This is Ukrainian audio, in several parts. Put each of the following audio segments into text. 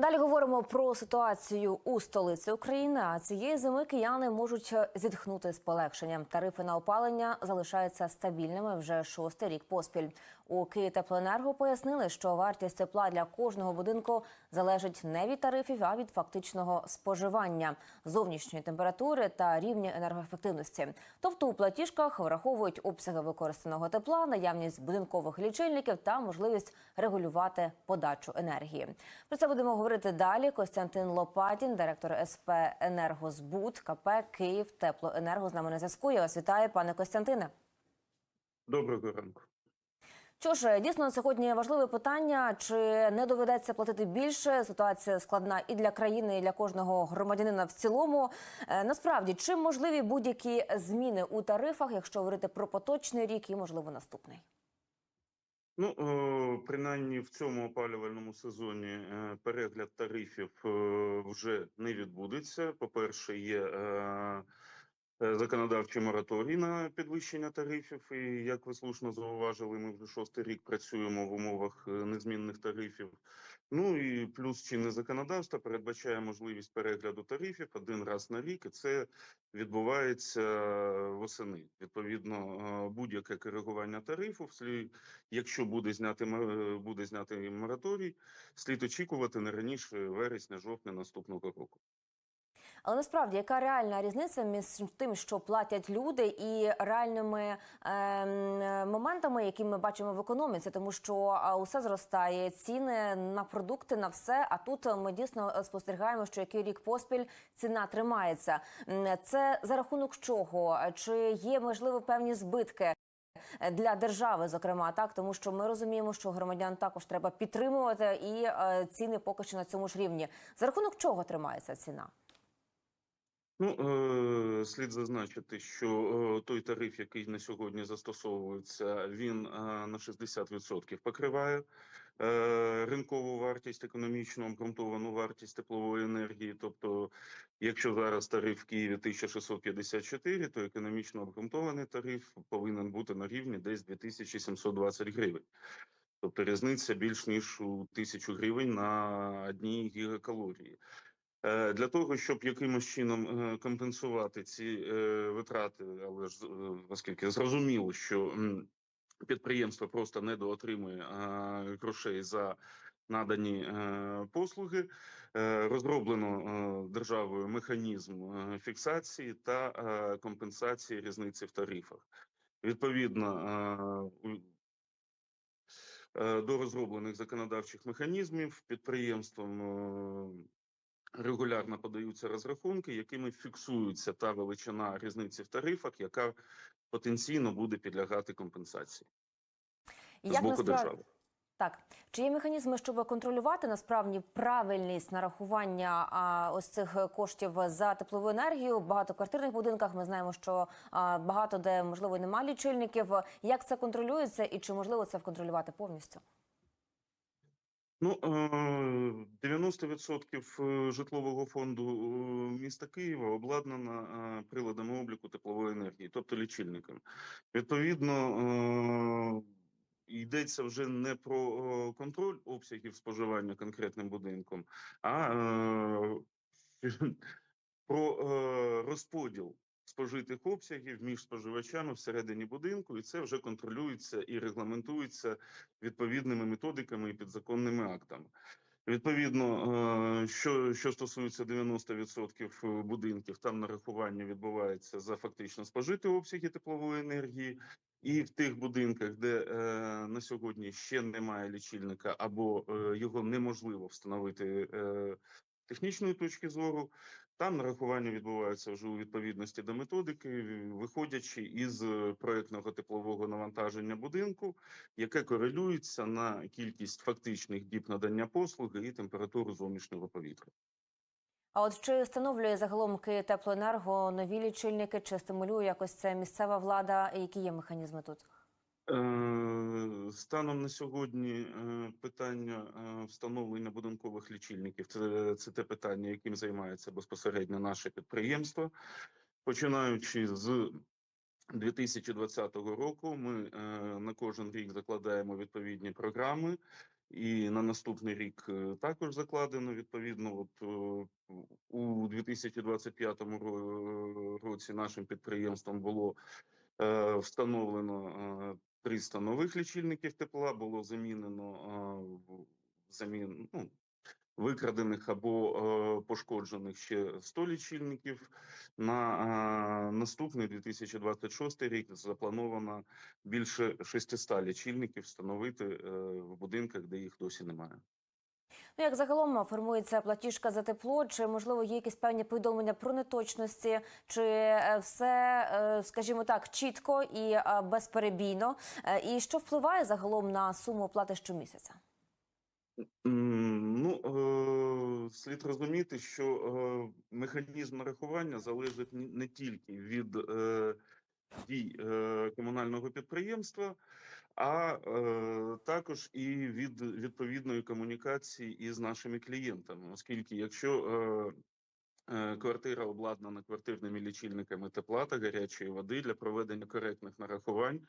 Далі говоримо про ситуацію у столиці України. А цієї зими кияни можуть зітхнути з полегшенням. Тарифи на опалення залишаються стабільними вже шостий рік поспіль. У Київтеплоенерго пояснили, що вартість тепла для кожного будинку залежить не від тарифів, а від фактичного споживання, зовнішньої температури та рівня енергоефективності. Тобто у платіжках враховують обсяги використаного тепла, наявність будинкових лічильників та можливість регулювати подачу енергії. Про це будемо говорити далі. Костянтин Лопатін, директор СП «Енергозбут» КП Київ Теплоенерго з нами на зв'язку. Я вас вітаю, пане Костянтине. Доброго ранку. Що ж, дійсно сьогодні важливе питання: чи не доведеться платити більше? Ситуація складна і для країни, і для кожного громадянина в цілому. Е, Насправді, чи можливі будь-які зміни у тарифах, якщо говорити про поточний рік і можливо наступний? Ну, е, принаймні в цьому опалювальному сезоні е, перегляд тарифів вже не відбудеться. По-перше, є е, е, законодавчий мораторій на підвищення тарифів. І як ви слушно зауважили, ми вже шостий рік працюємо в умовах е, незмінних тарифів. Ну і плюс чинне законодавство передбачає можливість перегляду тарифів один раз на рік, і це відбувається восени. Відповідно, е, будь-яке коригування тарифу, якщо буде зняти буде знятий мораторій, слід очікувати не раніше вересня-жовтня наступного року. Але насправді яка реальна різниця між тим, що платять люди, і реальними ем, моментами, які ми бачимо в економіці, тому що усе зростає, ціни на продукти, на все. А тут ми дійсно е, спостерігаємо, що який рік поспіль ціна тримається. Це за рахунок чого? Чи є можливо певні збитки? е, Для держави, зокрема, так тому що ми розуміємо, що громадян також треба підтримувати, і е, ціни поки що на цьому ж рівні. За рахунок чого тримається ціна? Ну, е, слід зазначити, що е, той тариф, який на сьогодні застосовується, він е, на 60% покриває ринкову вартість, економічно обґрунтовану вартість теплової енергії. Тобто, якщо зараз тариф в Києві 1654, то економічно обґрунтований тариф повинен бути на рівні десь 2720 гривень. Тобто різниця більш ніж у тисячу гривень на одній гігакалорії. Е, Для того, щоб якимось чином е, компенсувати ці е, витрати, але ж оскільки зрозуміло, що підприємство просто недоотримує грошей за надані послуги, розроблено державою механізм фіксації та компенсації різниці в тарифах. Відповідно, до розроблених законодавчих механізмів підприємством регулярно подаються розрахунки, якими фіксується та величина різниці в тарифах, яка потенційно буде підлягати компенсації з боку насправді- держави. Так, чи є механізми, щоб контролювати насправді правильність нарахування а, ось цих коштів за теплову енергію? В багатоквартирних будинках ми знаємо, що а, багато де можливо немає лічильників. Як це контролюється, і чи можливо це контролювати повністю? Ну, е, 90% е, житлового фонду е, міста Києва обладнано е, приладами обліку теплової енергії, тобто лічильниками. Відповідно, е, йдеться вже не про е, контроль обсягів споживання конкретним будинком, а е, про е, розподіл спожитих обсягів між споживачами всередині будинку, і це вже контролюється і регламентується відповідними методиками і підзаконними актами. Відповідно, е, що, що стосується 90% будинків, там нарахування відбувається за фактично спожиті обсяги теплової енергії, і в тих будинках, де е, на сьогодні ще немає лічильника або е, його неможливо встановити технічної точки зору, там нарахування відбувається вже у відповідності до методики, виходячи із е, проектного теплового навантаження будинку, яке корелюється на кількість фактичних діб надання послуги і температуру зовнішнього повітря. А от чи встановлює загалом Київтеплоенерго нові лічильники, чи стимулює якось це місцева влада? Які є механізми тут? Е, Станом на сьогодні е, питання е, встановлення будинкових лічильників це, це те питання, яким займається безпосередньо наше підприємство. Починаючи з 2020 року, ми на кожен рік закладаємо відповідні програми і на наступний рік також закладено. Відповідно, от у 2025 ро- році нашим підприємством було встановлено 300 нових лічильників тепла, було замінено замін, ну, викрадених або пошкоджених ще 100 лічильників. На наступний 2026 рік заплановано більше 600 лічильників встановити е, в будинках, де їх досі немає. Ну, як загалом формується платіжка за тепло? Чи можливо є якісь певні повідомлення про неточності? Чи е, все, е, скажімо так, чітко і е, безперебійно? І що впливає загалом на суму оплати щомісяця? Ну, слід розуміти, що механізм нарахування залежить не тільки від дій е, комунального підприємства, а е, також і від відповідної комунікації із нашими клієнтами, оскільки якщо е, квартира обладнана квартирними лічильниками тепла та гарячої води для проведення коректних нарахувань,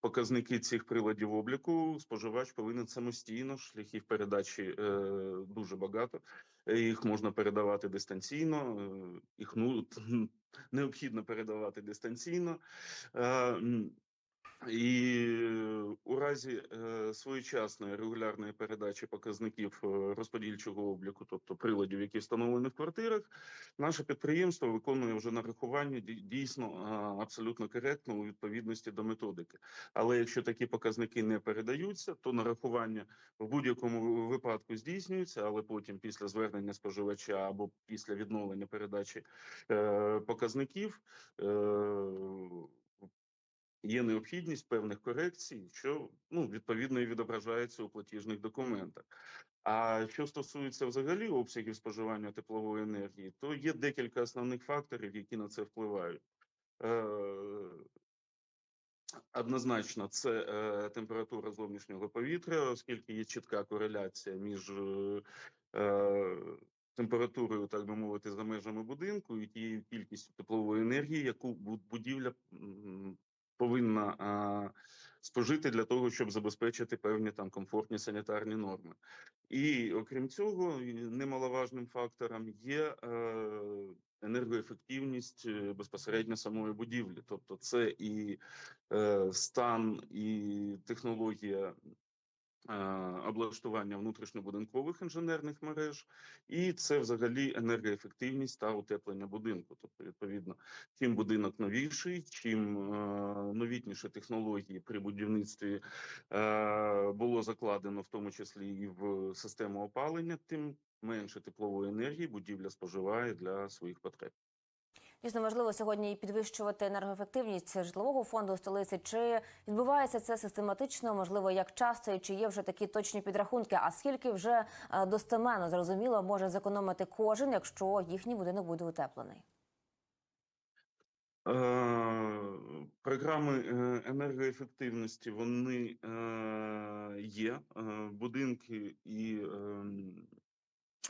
показники цих приладів обліку споживач повинен самостійно шляхів передачі е, дуже багато. Е, Їх можна передавати дистанційно, е, їх ну необхідно передавати дистанційно. Е, і е, у разі е, своєчасної регулярної передачі показників е, розподільчого обліку, тобто приладів, які встановлені в квартирах, наше підприємство виконує вже нарахування дійсно абсолютно коректно у відповідності до методики. Але якщо такі показники не передаються, то нарахування в будь-якому випадку здійснюється, але потім після звернення споживача або після відновлення передачі е, показників. Е, Є необхідність певних корекцій, що ну відповідно і відображається у платіжних документах. А що стосується взагалі обсягів споживання теплової енергії, то є декілька основних факторів, які на це впливають. Е, Однозначно, це е, температура зовнішнього повітря, оскільки є чітка кореляція між е, температурою, так би мовити, за межами будинку і тією кількістю теплової енергії, яку будівля повинна а, спожити для того, щоб забезпечити певні там комфортні санітарні норми. І окрім цього, немаловажним фактором є е, енергоефективність е, безпосередньо самої будівлі, тобто це і е, стан, і технологія. Е, Облаштування внутрішньобудинкових інженерних мереж, і це взагалі енергоефективність та утеплення будинку. Тобто, відповідно, чим будинок новіший, чим е, новітніші технології при будівництві е, було закладено, в тому числі і в систему опалення, тим менше теплової енергії будівля споживає для своїх потреб. Дійсно важливо сьогодні і підвищувати енергоефективність житлового фонду столиці. Чи відбувається це систематично? Можливо, як часто і чи є вже такі точні підрахунки? А скільки вже е, достеменно зрозуміло може зекономити кожен, якщо їхній будинок буде утеплений? Е, Програми е, енергоефективності вони є. Будинки і ем,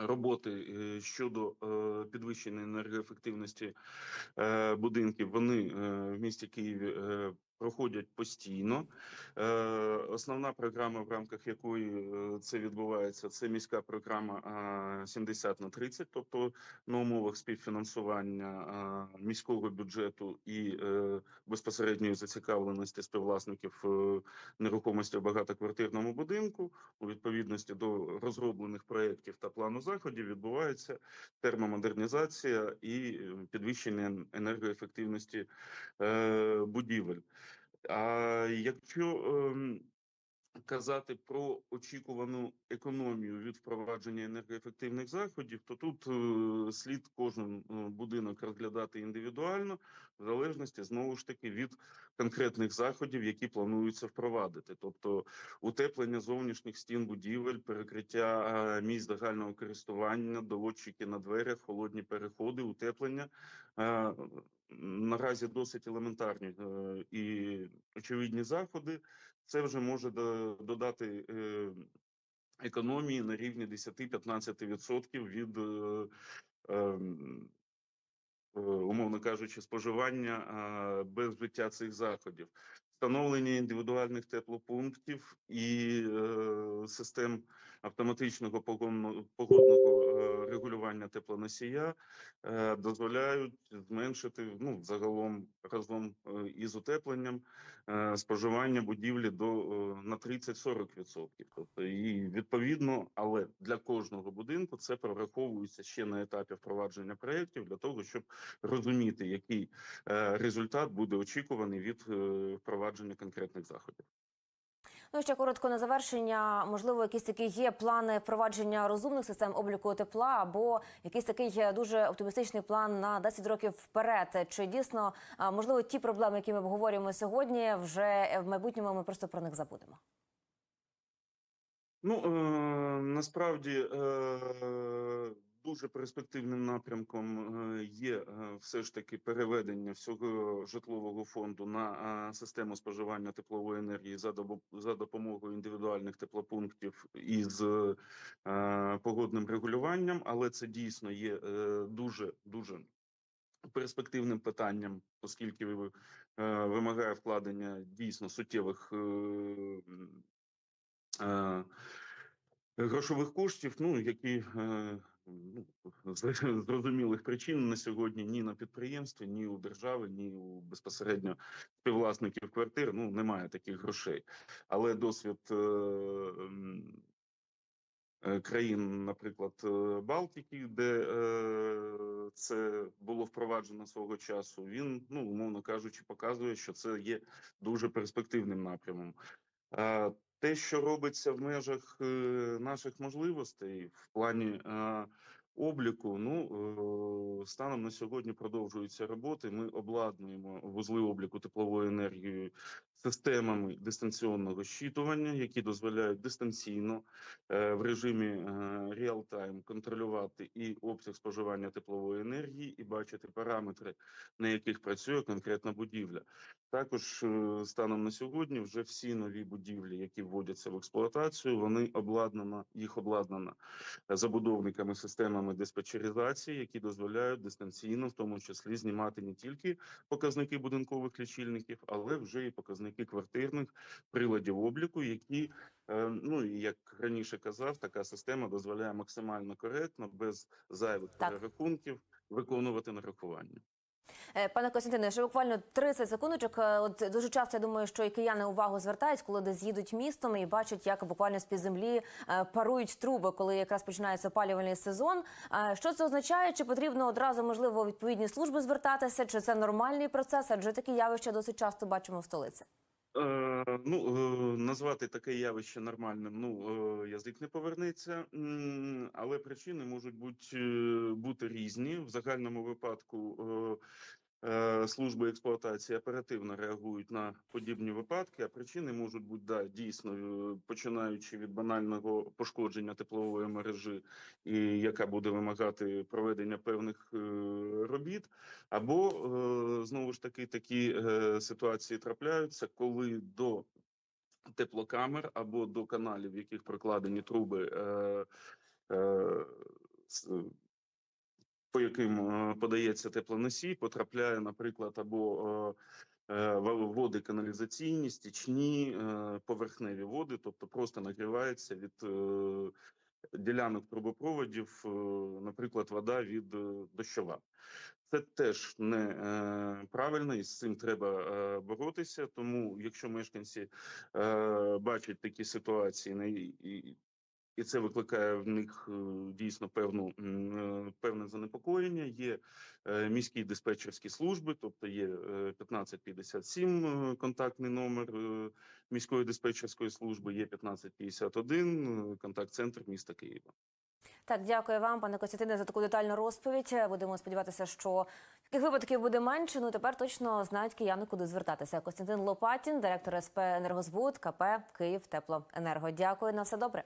роботи е, щодо е, підвищення енергоефективності е, будинків. Вони в місті Києві проходять постійно. Е, Основна програма, в рамках якої е, це відбувається, це міська програма а, 70 на 30, тобто на умовах співфінансування міського бюджету і е, безпосередньої зацікавленості співвласників е, нерухомості в багатоквартирному будинку у відповідності до розроблених проєктів та плану заходів відбувається термомодернізація і е, підвищення енергоефективності е, будівель. А якщо ем, казати про очікувану економію від впровадження енергоефективних заходів, то тут е, слід кожен е, будинок розглядати індивідуально, в залежності знову ж таки від конкретних заходів, які плануються впровадити, тобто утеплення зовнішніх стін будівель, перекриття е, місць загального користування, доводчики на дверях, холодні переходи, утеплення. Наразі досить елементарні е, і очевидні заходи. Це вже може до- додати е, економії на рівні 10-15% від, е, ем, умовно кажучи, споживання без вжиття цих заходів. встановлення індивідуальних теплопунктів і е, систем автоматичного погодного, е, регулювання теплоносія е, дозволяють зменшити ну загалом разом е, із утепленням споживання будівлі до на 30-40%. Тобто і відповідно, але для кожного будинку це прораховується ще на етапі впровадження проєктів для того, щоб розуміти, який результат буде очікуваний від впровадження конкретних заходів. Ну ще коротко на завершення. Можливо, якісь такі є плани впровадження розумних систем обліку тепла, або якийсь такий дуже оптимістичний план на 10 років вперед. Чи дійсно можливо ті проблеми, які ми обговорюємо сьогодні, вже в майбутньому ми просто про них забудемо? Ну е, насправді е, дуже перспективним напрямком е, є е, все ж таки переведення всього житлового фонду на е, систему споживання теплової енергії за за допомогою індивідуальних теплопунктів із погодним регулюванням, але це дійсно є дуже дуже перспективним питанням, оскільки ви- вимагає вкладення дійсно суттєвих. грошових коштів, ну які ну, з зрозумілих причин на сьогодні ні на підприємстві, ні у держави, ні у безпосередньо співвласників квартир. Ну немає таких грошей. Але досвід е, е, країн, наприклад, е, Балтики, де е, це було впроваджено свого часу, він ну умовно кажучи, показує, що це є дуже перспективним напрямом. Те, що робиться в межах е, наших можливостей в плані е, обліку, ну е, станом на сьогодні продовжуються роботи. Ми обладнуємо вузли обліку теплової енергії системами дистанційного щитування, які дозволяють дистанційно е, в режимі е, реал-тайм контролювати і обсяг споживання теплової енергії, і бачити параметри, на яких працює конкретна будівля. Також станом на сьогодні вже всі нові будівлі, які вводяться в експлуатацію, вони обладнано, їх обладнано забудовниками системами диспетчеризації, які дозволяють дистанційно, в тому числі, знімати не тільки показники будинкових лічильників, але вже і показники квартирних приладів обліку, які е, ну як раніше казав, така система дозволяє максимально коректно, без зайвих Так. перерахунків, виконувати нарахування. Е, Пане Костянтине, ще буквально 30 секундочок. Е, От дуже часто я думаю, що і кияни увагу звертають, коли десь їдуть містом і бачать, як буквально з під землі е, парують труби, коли якраз починається опалювальний сезон. Що це означає? Чи потрібно одразу можливо відповідні служби звертатися? Чи це нормальний процес? Адже такі явища досить часто бачимо в столиці. Е, ну, е, назвати таке явище нормальним, ну, е, язик не повернеться, але причини можуть бути, бути різні. В загальному випадку служби експлуатації оперативно реагують на подібні випадки, а причини можуть бути, да, дійсно, е, починаючи від банального пошкодження теплової мережі, і яка буде вимагати проведення певних е, робіт, або е, знову ж таки такі е, ситуації трапляються, коли до теплокамер або до каналів, в яких прокладені труби, е, е, по яким е, подається теплоносій, потрапляє, наприклад, або е, е, води каналізаційні, стічні, поверхневі води, тобто просто нагрівається від ділянок трубопроводів, наприклад, вода від дощова. Це теж не е, і з цим треба боротися. Тому, якщо мешканці бачать такі ситуації, і, це викликає в них е, дійсно певну е, певне занепокоєння. Є е, міські диспетчерські служби, тобто є е, 1557 е, контактний номер міської диспетчерської служби, є 1551 е, контакт-центр міста Києва. Так, дякую вам, пане Костянтине, за таку детальну розповідь. Будемо сподіватися, що таких випадків буде менше. Ну тепер точно знають кияни, куди звертатися. Костянтин Лопатін, директор СП «Енергозбут», КП Київ Теплоенерго. Дякую на все добре.